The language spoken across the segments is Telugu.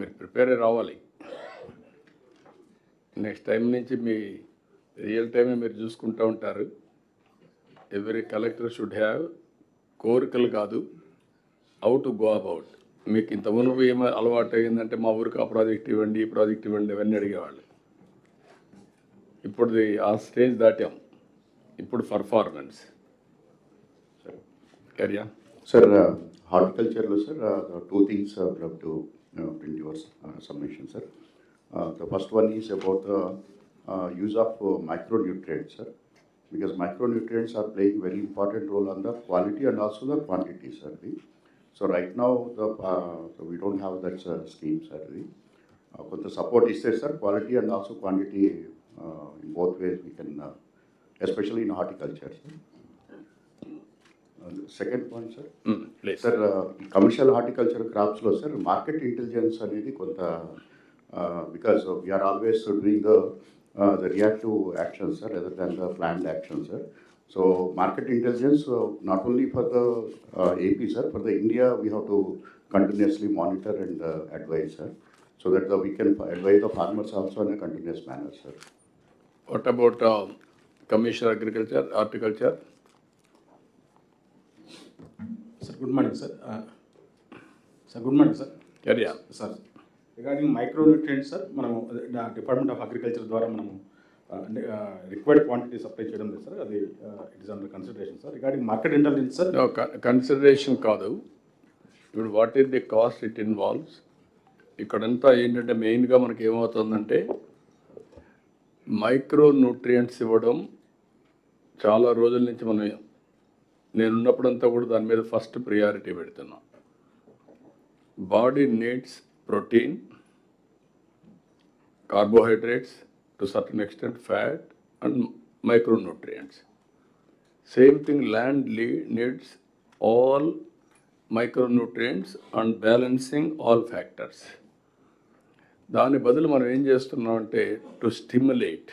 మీరు ప్రిపేర్ రావాలి. నెక్స్ట్ టైం నుంచి మీ రియల్ టైమే మీరు చూసుకుంటూ ఉంటారు. ఎవ్రీ కలెక్టర్ షుడ్ హ్యావ్ కోరికలు కాదు హౌ టు గో అబౌట్. మీకు ఇంత మునుపు ఏమో అలవాటు అయిందంటే మా ఊరికి ఆ ప్రాజెక్ట్ ఇవ్వండి ఈ ప్రాజెక్ట్ ఇవ్వండి అవన్నీ అడిగేవాళ్ళు. ఇప్పుడు ఆ స్టేజ్ దాటాం. ఇప్పుడు performance. క్యారియా sir uh, sir two things the Uh, print your uh, submission, sir. Uh, the first one is about the use of micronutrients, sir. Because micronutrients are playing very important role on the quality and also the quantity, sir. So right now, the, so we don't have that scheme, sir. కొంత సపోర్ట్ ఇస్తే sir quality and also quantity in both ways we can especially in horticulture sir point, sir. Please sir ఈ కమర్షియల్ హార్టికల్చర్ క్రాప్స్లో సార్ మార్కెట్ ఇంటెలిజెన్స్ అనేది కొంత because we are always doing the the reactive action sir other than the planned action sir so market intelligence not only for the AP sir for the India we have to continuously monitor and advise sir so that the we can advise the farmers also in continuous manner sir what about commissioner agriculture horticulture sir good morning sir. Sir good morning sir. క్యారియా sir regarding micronutrients sir మనము డిపార్ట్మెంట్ ఆఫ్ అగ్రికల్చర్ ద్వారా మనము రిక్వైర్డ్ క్వాంటిటీ సప్లై చేయడం లేదు సార్. అది it is under consideration sir. Regarding market intelligence sir. Consideration కాదు. ఇప్పుడు what is the cost it involves ఇక్కడంతా ఏంటంటే మెయిన్గా మనకి ఏమవుతుందంటే మైక్రో న్యూట్రియంట్స్ ఇవ్వడం చాలా రోజుల నుంచి మనం నేను ఉన్నప్పుడంతా కూడా దాని మీద ఫస్ట్ ప్రియారిటీ పెడుతున్నా. Body needs protein carbohydrates to certain extent fat and micronutrients. Same thing land Lee needs all micronutrients and balancing all factors. దాని బదులు మనం ఏం చేస్తున్నాం అంటే టు స్టిమ్యులేట్.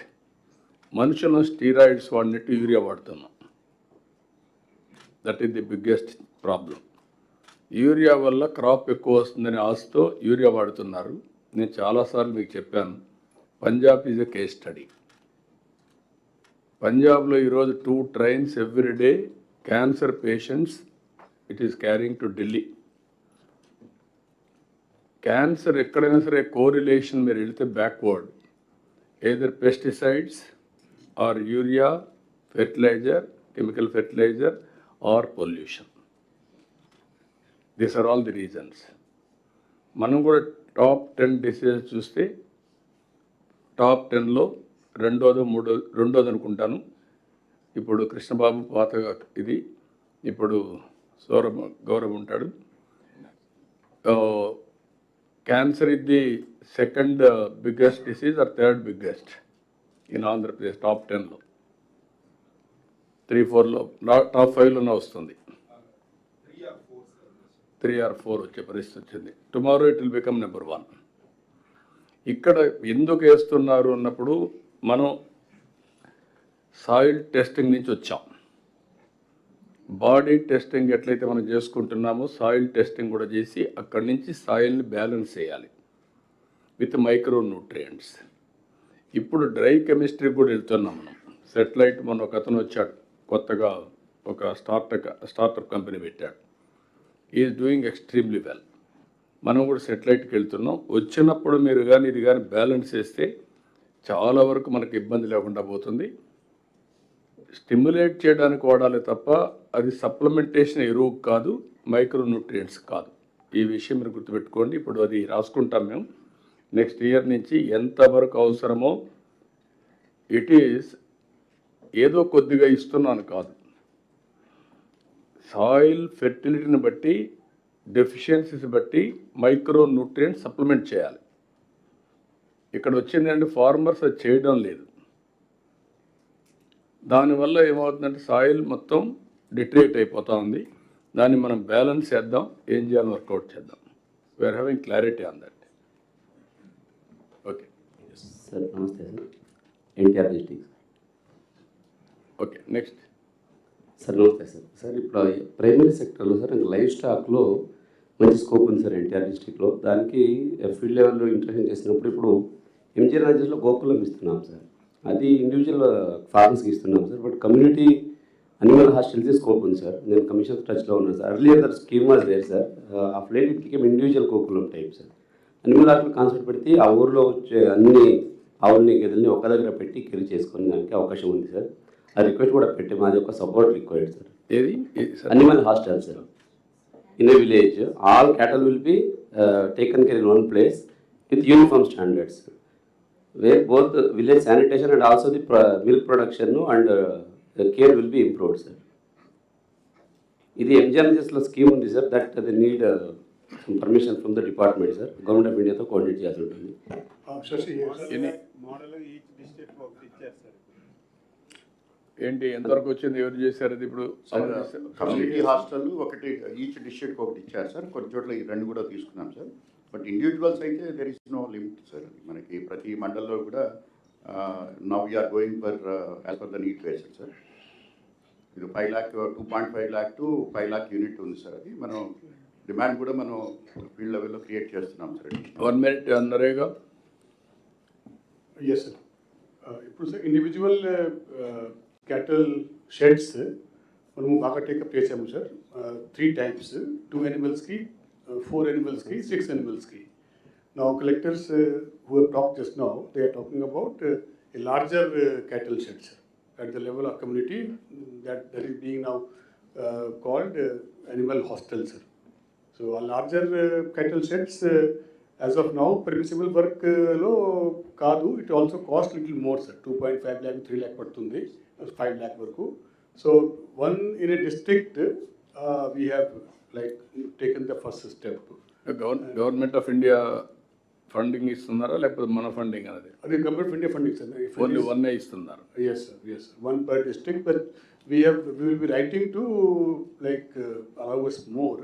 మనుషులను స్టీరాయిడ్స్ వాడినట్టు యూరియా వాడుతున్నాం. That is the biggest problem urea వల్ల క్రాప్ ఎక్కువ వస్తుందని ఆశతో యూరియా వాడుతున్నారు. నేను చాలాసార్లు మీకు చెప్పాను. Punjab is a case study పంజాబ్లో ఈరోజు two trains every day cancer patients it is carrying to Delhi cancer ఎక్కడైనా సరే కోరిలేషన్ మీరు వెళితే backward either pesticides or urea fertilizer chemical fertilizer or pollution these are all the reasons మనం కూడా టాప్ టెన్ డిసీజెస్ చూస్తే టాప్ టెన్లో రెండోది మూడో రెండోది అనుకుంటాను. ఇప్పుడు కృష్ణబాబు పాత ఇది ఇప్పుడు సౌరభ గౌరవ్ ఉంటాడు. క్యాన్సర్ ఇది the second biggest disease or third biggest in Andhra Pradesh top టెన్లో త్రీ ఫోర్లో టాప్ ఫైవ్లోనే వస్తుంది. త్రీ ఆర్ ఫోర్ వచ్చే పరిస్థితి వచ్చింది. Tomorrow it will become number one ఇక్కడ ఎందుకు వేస్తున్నారు అన్నప్పుడు మనం సాయిల్ టెస్టింగ్ నుంచి వచ్చాం. బాడీ టెస్టింగ్ ఎట్లయితే మనం చేసుకుంటున్నామో సాయిల్ టెస్టింగ్ కూడా చేసి అక్కడి నుంచి సాయిల్ని బ్యాలెన్స్ చేయాలి. విత్ మైక్రో న్యూట్రియంట్స్ ఇప్పుడు డ్రై కెమిస్ట్రీ కూడా వెళ్తున్నాం మనం. సెటిలైట్ మొన్న ఒక అతను వచ్చాడు. కొత్తగా ఒక స్టార్టప్ స్టార్టప్ కంపెనీ పెట్టాడు ఈజ్ డూయింగ్ ఎక్స్ట్రీమ్లీ వెల్ మనం కూడా సెటిలైట్కి వెళ్తున్నాం. వచ్చినప్పుడు మీరు కానీ ఇది కానీ బ్యాలెన్స్ చేస్తే చాలా వరకు మనకి ఇబ్బంది లేకుండా పోతుంది. స్టిమ్యులేట్ చేయడానికి వాడాలి తప్ప అది సప్లిమెంటేషన్ ఎరువు కాదు మైక్రో న్యూట్రియంట్స్ కాదు. ఈ విషయం మీరు గుర్తుపెట్టుకోండి. ఇప్పుడు అది రాసుకుంటాం మేము. నెక్స్ట్ ఇయర్ నుంచి ఎంతవరకు అవసరమో ఇట్ ఈస్ ఏదో కొద్దిగా ఇస్తున్నాను కాదు. సాయిల్ ఫెర్టిలిటీని బట్టి డెఫిషియన్సీస్ బట్టి మైక్రో న్యూట్రియంట్ సప్లిమెంట్ చేయాలి. ఇక్కడ వచ్చిందంటే ఫార్మర్స్ అది చేయడం లేదు. దానివల్ల ఏమవుతుందంటే సాయిల్ మొత్తం డిట్రేట్ అయిపోతూ ఉంది. దాన్ని మనం బ్యాలెన్స్ చేద్దాం ఏం చేయాలని వర్కౌట్ చేద్దాం. We are having clarity on that okay sir నమస్తే sir NTR district okay next sir నమస్తే సార్. సార్ ఇప్పుడు ప్రైమరీ సెక్టర్లో సార్ ఇంకా లైఫ్ స్టాక్లో మంచి స్కోప్ ఉంది సార్ ఎన్టీఆర్ డిస్టిక్లో దానికి ఫీల్డ్ లెవెల్లో ఇంట్రెషన్ చేసినప్పుడు ఇప్పుడు ఎంజీ రాజేష్లో గోకులం ఇస్తున్నాం సార్. అది ఇండివిజువల్ ఫార్మర్స్కి ఇస్తున్నాం sir but community animal hostels scope ఉంది సార్. నేను కమిషన్ టచ్లో ఉన్నాను sir. Earlier that scheme was లేదు సార్. ఆ లేట్ ఇంటికి individual Gokulam type sir. Animal hostel concept పెడితే ఆ ఊర్లో వచ్చే అన్ని ఆవుల్ని గదుల్ని ఒక దగ్గర పెట్టి కెరీ చేసుకునే దానికి అవకాశం ఉంది సార్. ఆ రిక్వెస్ట్ కూడా పెట్టి మాది ఒక సపోర్ట్ రిక్వైర్డ్ సార్ ఏది? అన్ని మంది hostel sir. In a village all cattle will be taken care in one place with uniform standards where both village sanitation and also the milk production and care will be improved sir ఇది ఎంజిఎంజెస్లో స్కీమ్ ఉంది sir that the need permission from the department sir government of ఇండియాతో coordinate చేయాల్సి ఉంటుంది. ఏంటి ఎంతవరకు వచ్చింది ఎవరు చేశారు అది ఇప్పుడు? కమ్యూనిటీ హాస్టల్ ఒకటి ఈచ్ డిస్ట్రిక్ట్ ఒకటి ఇచ్చారు సార్. కొన్ని చోట్ల ఈ రెండు కూడా తీసుకున్నాం సార్. బట్ ఇండివిజువల్స్ అయితే there is no limit sir. మనకి ప్రతి మండల్లో కూడా now we are going for as per the need basis sir ఇది five lakh two point five lakh to five lakh unit ఉంది సార్ అది. మనం డిమాండ్ కూడా మనం ఫీల్డ్ లెవెల్లో క్రియేట్ చేస్తున్నాం సార్ వన్ మినిట్ అన్నరేగా. ఎస్ సార్ ఇప్పుడు సార్ ఇండివిజువల్ క్యాటల్ షెడ్స్ మనము బాగా టేకప్ చేసాము sir three types two యానిమల్స్కి four యానిమల్స్కి సిక్స్ యానిమల్స్కి నా collectors who talk just now they are talking about a larger cattle sheds at the level of community that, that is being now uh, called uh, animal hostel, sir. So a larger uh, cattle sheds, uh, as of now, permissible work uh, లో కాదు. It also cost little more sir two point five lakh three lakh పడుతుంది. ఫైవ్ ల్యాక్ వరకు. So one in a district we have like taken the first step gover government of India funding ఇస్తున్నారా? లేకపోతే మన ఫండింగ్ అనేది? అది government India funding sir only వన్నే ఇస్తున్నారు? Yes, sir, yes, sir. one per district, but we have, we will be writing to like uh, allow us more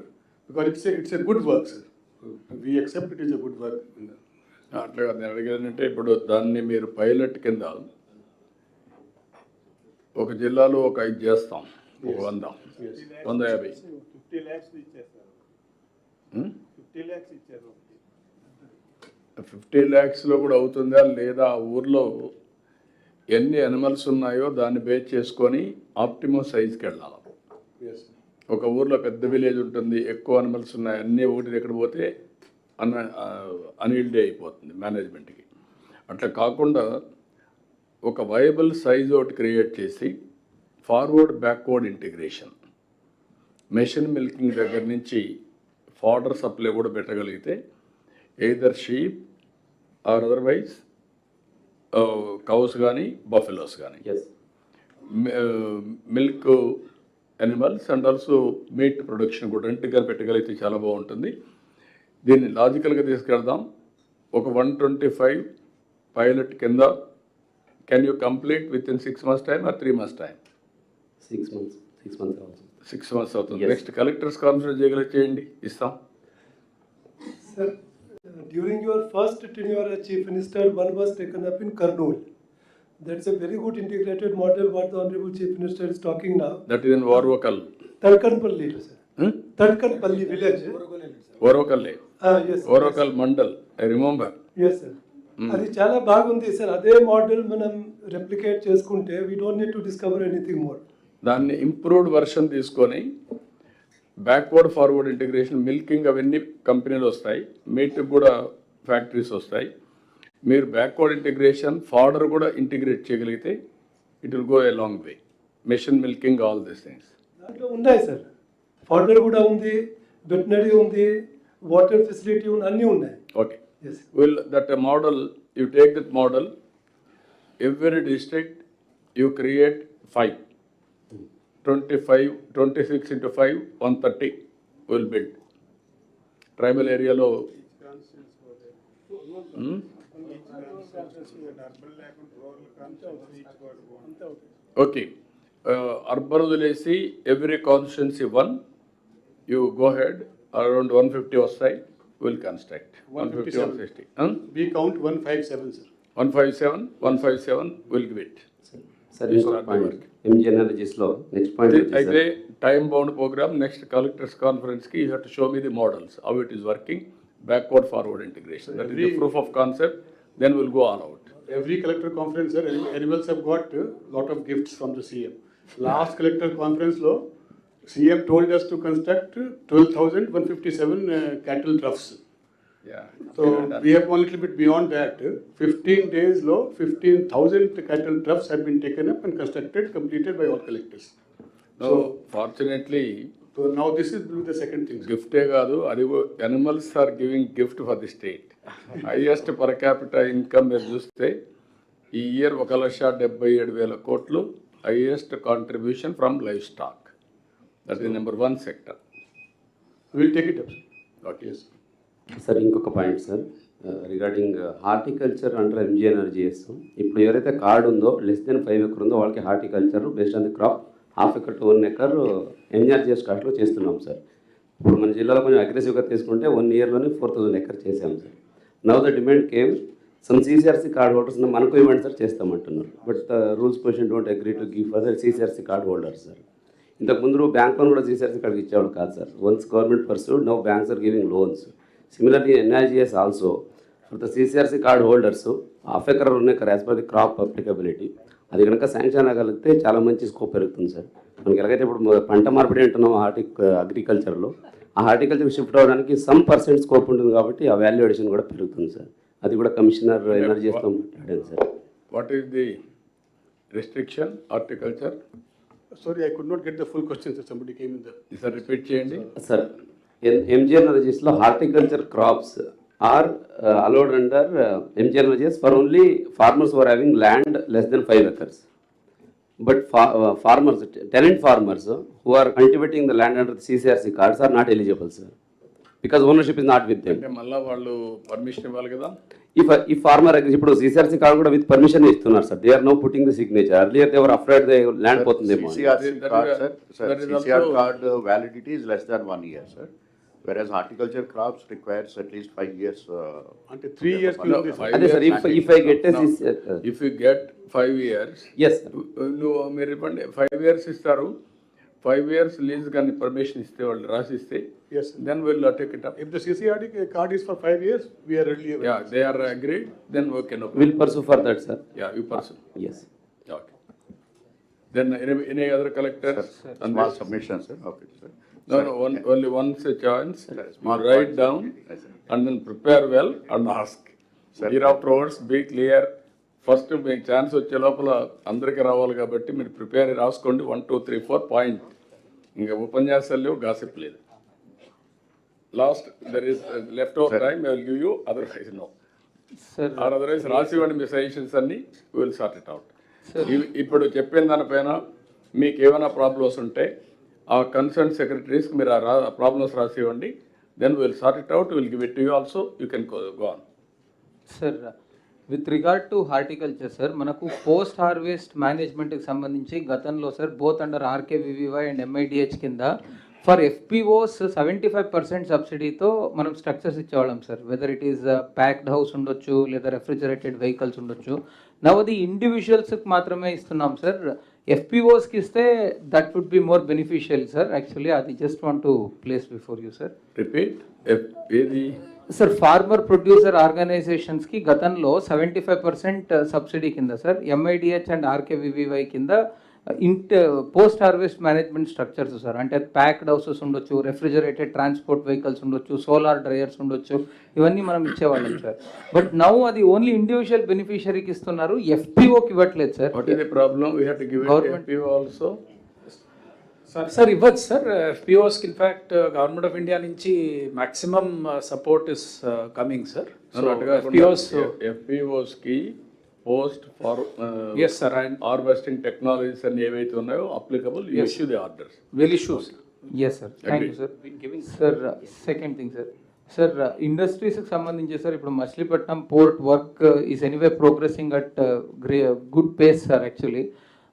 because it's a, it's a good work, sir. We accept it is a good work. in the- అట్లా నేను అడిగేదంటే ఇప్పుడు దాన్ని మీరు పైలట్ కింద ఒక జిల్లాలో ఒక ఐదు చేస్తాం. ఒక వంద. వంద యాభై. ఫిఫ్టీ ల్యాక్స్లో కూడా అవుతుందా లేదా ఆ ఊర్లో ఎన్ని అనిమల్స్ ఉన్నాయో దాన్ని బేస్ చేసుకొని ఆప్టిమం సైజ్కి వెళ్ళాలి. ఒక ఊర్లో పెద్ద విలేజ్ ఉంటుంది ఎక్కువ అనిమల్స్ ఉన్నాయి అన్నీ ఒకటి ఎక్కడ పోతే అన్ అన్ఈల్డే అయిపోతుంది మేనేజ్మెంట్కి అట్లా కాకుండా ఒక వయబుల్ సైజ్ ఒకటి క్రియేట్ చేసి forward backward integration machine milking దగ్గర నుంచి ఫాడర్ సప్లై కూడా పెట్టగలిగితే either sheep or otherwise cows కానీ బఫెలోస్ కానీ as milk animals and also meat production కూడా రెండుగా పెట్టగలిగితే చాలా బాగుంటుంది. దీన్ని లాజికల్గా తీసుకెళ్దాం. ఒక వన్ ట్వంటీ ఫైవ్ పైలట్ కింద can you complete within six months time or three months time six months six months కావచ్చు సిక్స్ మంత్స్ అవుతుంది. నెక్స్ట్ కలెక్టర్స్ కాన్ఫరెన్స్ చేయగలిగి చేయండి ఇస్తాం Sir, during your first tenure as Chief Minister, one was taken up in Kurnool. That's a very good integrated model what the Honorable Chief Minister is talking now. That is in Orvakal Tadkanpalli, sir. Tadkanpalli village. ఓర్వకల్లే Ah, yes. sir. Orvakal mandal I remember Yes, sir. అది చాలా బాగుంది సార్. అదే మోడల్ మనం రెప్లికేట్ చేసుకుంటే we don't need to discover anything more దాన్ని ఇంప్రూవ్డ్ వర్షన్ తీసుకొని బ్యాక్వర్డ్ ఫార్వర్డ్ ఇంటిగ్రేషన్ మిల్కింగ్ అవన్నీ కంపెనీలు వస్తాయి. మీట్ కూడా ఫ్యాక్టరీస్ వస్తాయి. మీరు బ్యాక్వర్డ్ ఇంటిగ్రేషన్ ఫార్డర్ కూడా ఇంటిగ్రేట్ చేయగలిగితే it will go a long way machine milking all this things దాంట్లో ఉన్నాయి సార్. ఫార్డర్ కూడా ఉంది వెటనరీ ఉంది వాటర్ ఫెసిలిటీ ఉంది అన్నీ ఉన్నాయి. Okay Yes. Well, that a model, you take that model, every district you create 5. 25, 26 into 5, 130 will build. Tribal area low. Hmm? Okay. Uh, urban every constituency one, you go ahead around 150 or side. Head around one fifty వస్తాయి will construct one fifty one sixty We count one five seven, sir. One five seven one five seven will give it sir You ఇంకొక start the point work. MG ఎనర్జీస్లో next point అయితే time bound programme next collectors కాన్ఫరెన్స్కి you have to show me the models how it is working backward forward integration that is the proof of concept then will go all out Every collector conference, sir, ani- animals have got a lot of gifts from the CM. Last collector conference law, CM told us to construct twelve thousand one fifty-seven uh, cattle troughs. So we have gone a little bit beyond that. Fifteen days low, fifteen thousand cattle troughs have been taken up and constructed, completed by all collectors. So fortunately So now this is the second thing. గిఫ్టే కాదు అది animals are giving gift for the state highest per capital income మీరు చూస్తే ఈ ఇయర్ ఒక లక్ష డెబ్బై ఏడు వేల కోట్లు highest contribution from life stock that is number one sector We'll take it up. sir. Okay. Sir ఇంకొక point sir regarding horticulture under MG NREGS ఇప్పుడు ఎవరైతే కార్డు ఉందో లెస్ దెన్ ఫైవ్ ఎకర్ ఉందో వాళ్ళకి horticulture based on the crop half acre to one acre NRGS కాస్ట్లో చేస్తున్నాం సార్ ఇప్పుడు మన జిల్లాలో కొంచెం అగ్రెసివ్గా తీసుకుంటే వన్ ఇయర్లోనే ఫోర్ థౌసండ్ ఎకర్ చేసాం sir now the demand came some CCRC card holders మనకు ఇవ్వండి sir చేస్తామంటున్నారు. But the rules position don't agree to give for CCRC card holders sir ఇంతకు ముందు బ్యాంక్ లోన్ కూడా సీసీఆర్సీ కార్డ్కి ఇచ్చేవాళ్ళు కాదు sir. Once government pursued no banks are giving loans similarly NIGS also for the CCRC card holders half acre one acre as per the crop applicability అది కనుక శాంక్షన్ అవ్వగలిగితే చాలా మంచి స్కోప్ పెరుగుతుంది సార్. మనకి ఎలాగైతే ఇప్పుడు పంట మార్పిడి అంటున్నాం హార్టిక్ అగ్రికల్చర్లో ఆ హార్టికల్చర్ షిఫ్ట్ అవ్వడానికి సమ్ పర్సెంట్ స్కోప్ ఉంటుంది కాబట్టి ఆ వాల్యూ అడిషన్ కూడా పెరుగుతుంది సార్. అది కూడా కమిషనర్ ఎనర్జీస్తో మాట్లాడాను sir. What is the restriction horticulture Sorry, I could not get the full question, sir. Somebody came in the. ఈసారి రిపీట్ చేయండి? Sir MG ఎనర్జీస్లో horticulture crops are allowed under MG NREGS for only farmers were having land less than five acres but farmers tenant farmers who are cultivating the land under CCRC cards are not eligible sir because ownership is not with them అంటే మళ్ళీ వాళ్ళు పర్మిషన్ ఇవ్వాలి కదా? ఇఫ్ ఈ ఫార్మర్ ఇప్పుడు సిసిఆర్సి కార్డ్ కూడా విత్ పర్మిషన్ ఇస్తున్నారు sir they are no putting the signature earlier they were afraid they land పోతుందేమో is sir, sir, is card uh, validity is less than one year, sir. Whereas horticulture crops requires at least five years. uh, Until three years. No, sir. five అదే sir years if if I get No. Yes if you get five years yes sir నువ్వు మీరు ఇవ్వండి ఫైవ్ ఇయర్స్ ఇస్తారు ఫైవ్ ఇయర్స్ లీజ్ కానీ పర్మిషన్ ఇస్తే వాళ్ళు రాసిస్తే Yes, sir. Then will take it up If the CCRD card is for five years, we are readily yeah available. They are agreed then okay no will pursue for that sir yeah you person yes okay then any other collectors Small submission, sir, okay, sir. No, no, one, only once a chance. Sir, You small write points. down Yes, sir. and then prepare well and ask. Sir. Hereafterwards, be clear. First మీకు ఛాన్స్ వచ్చే లోపల అందరికీ రావాలి కాబట్టి మీరు ప్రిపేర్ రాసుకోండి. One two three four point. ఇంకా ఉపన్యాసాలు లేవు గాసిప్ లేదు. Last there is left over time I will give you otherwise no sir or otherwise రాసి ఇవ్వండి మీ సజెషన్స్ అన్ని విల్ సార్ట్ ఇట్ అవుట్ ఇప్పుడు చెప్పిన దానిపైన మీకు ఏమైనా ప్రాబ్లమ్స్ ఉంటే ఆ కన్సర్న్ సెక్రటరీస్కి మీరు ఆ రా ప్రాబ్లమ్స్ రాసి ఇవ్వండి then will sort it out will give it you also you can go on sir with regard to horticulture sir మనకు పోస్ట్ హార్వెస్ట్ మేనేజ్మెంట్కి సంబంధించి గతంలో sir both under RKVY and MIDH కింద for FPOs seventy five percent సబ్సిడీతో మనం structures ఇచ్చేవాళ్ళం sir whether it is packed house ఉండొచ్చు లేదా రెఫ్రిజరేటెడ్ వెహికల్స్ ఉండొచ్చు. నవది ఇండివిజువల్స్కి మాత్రమే ఇస్తున్నాం సార్ ఎఫ్పిఓస్కి ఇస్తే that would be more beneficial sir actually అది just want to place before you sir repeat ఏది? సార్ ఫార్మర్ ప్రొడ్యూసర్ ఆర్గనైజేషన్స్కి గతంలో సెవెంటీ ఫైవ్ పర్సెంట్ సబ్సిడీ కింద సార్ ఎంఐడిహెచ్ అండ్ ఆర్కేవివివై కింద ఇంట post harvest management structures sir అంటే ప్యాక్డ్ హౌసెస్ ఉండొచ్చు రెఫ్రిజరేటెడ్ ట్రాన్స్పోర్ట్ వెహికల్స్ ఉండొచ్చు సోలార్ డ్రైయర్స్ ఉండొచ్చు ఇవన్నీ మనం ఇచ్చేవాళ్ళం సార్ బట్ నౌ అది ఓన్లీ ఇండివిజువల్ బెనిఫిషరీకి ఇస్తున్నారు. ఎఫ్పిఓకి ఇవ్వట్లేదు sir what is the problem we have to give it Government- you also sir ఇవ్వచ్చు sir పిఓస్కి in fact government of India నుంచి maximum support is coming sir so POs ఎఫ్పిఓస్కి post far yes sir and harvesting technologies అన్ని ఏవైతే ఉన్నాయో applicable issue the orders well issues yes sir thank you sir sir second thing sir sir ఇండస్ట్రీస్కి సంబంధించి సార్ ఇప్పుడు Machilipatnam port work is anyway progressing at great good pace sir actually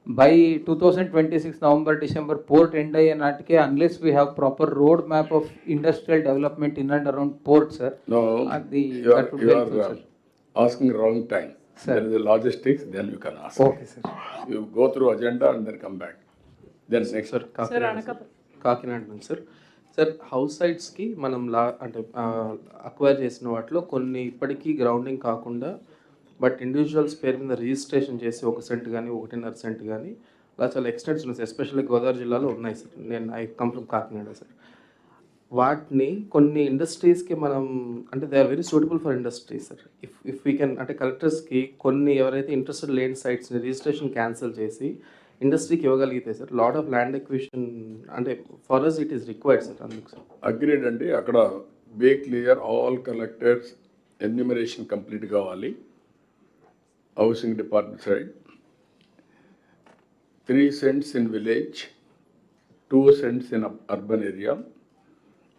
by two thousand twenty six November December port end అయ్యే నాటికే unless we have proper road map of industrial development in and around port sir No, అది you are, that would you be are helpful, uh, sir. asking wrong time. There is a logistics, then you can ask. Okay sir You go through agenda and then come back. Then next. Sir Kakinada sir. Kakinada నుంచి సార్ సార్ హౌస్ సైట్స్కి మనం లా అంటే అక్వైర్ చేసిన వాటిలో కొన్ని ఇప్పటికీ గ్రౌండింగ్ కాకుండా బట్ ఇండివిజువల్స్ పేరు మీద రిజిస్ట్రేషన్ చేసి ఒక సెంట్ కానీ ఒకటిన్నర సెంట్ కానీ అలా చాలా ఎక్స్టెంట్స్ ఉన్నాయి సార్ ఎస్పెషల్లీ గోదావరి జిల్లాలో ఉన్నాయి సార్. నేను I come from Kakinada sir. వాటిని కొన్ని ఇండస్ట్రీస్కి మనం అంటే they are very suitable for industries sir. If if we can అంటే కలెక్టర్స్కి కొన్ని ఎవరైతే ఇంట్రెస్టెడ్ లేని సైట్స్ని రిజిస్ట్రేషన్ క్యాన్సిల్ చేసి ఇండస్ట్రీకి ఇవ్వగలిగితే sir lot of land acquisition అంటే for us it is required sir అందుకు సార్. అగ్రీడ్ అండి అక్కడ be clear all collectors enumeration complete కావాలి. Housing department side. Three cents in village two cents in urban area.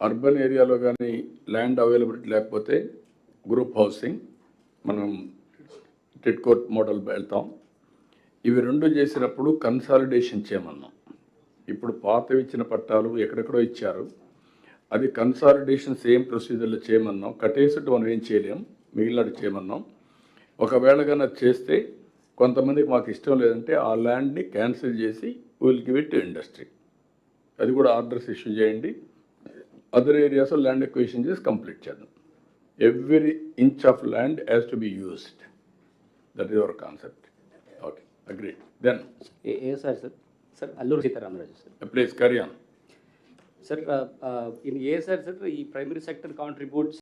Urban ఏరియాలో కానీ ల్యాండ్ అవైలబిలిటీ లేకపోతే గ్రూప్ హౌసింగ్. మనం టెట్ కోర్ట్ మోడల్ వెళ్తాం. ఇవి రెండు చేసినప్పుడు కన్సాలిడేషన్ చేయమన్నాం. ఇప్పుడు పాత ఇచ్చిన పట్టాలు ఎక్కడెక్కడో ఇచ్చారు. అది కన్సాలిడేషన్ సేమ్ ప్రొసీజర్లో చేయమన్నాం. కట్టేసిట్టు మనం ఏం చేయలేం. మిగిలినట్టు చేయమన్నాం. ఒకవేళ కానీ అది చేస్తే కొంతమందికి మాకు ఇష్టం లేదంటే ఆ ల్యాండ్ని క్యాన్సిల్ చేసి will give it to industry. అది కూడా ఆర్డర్స్ ఇష్యూ చేయండి. అదర్ ఏరియాస్లో ల్యాండ్ ఎక్వేషన్ చేసి కంప్లీట్ చేద్దాం. Every inch of land has to be used. That is our concept okay agree then a a sir sir sir Alluri Sitaramaraju sir. Please carry on sir in a sir sir ఈ ప్రైమరీ సెక్టర్ కాంట్రిబ్యూట్స్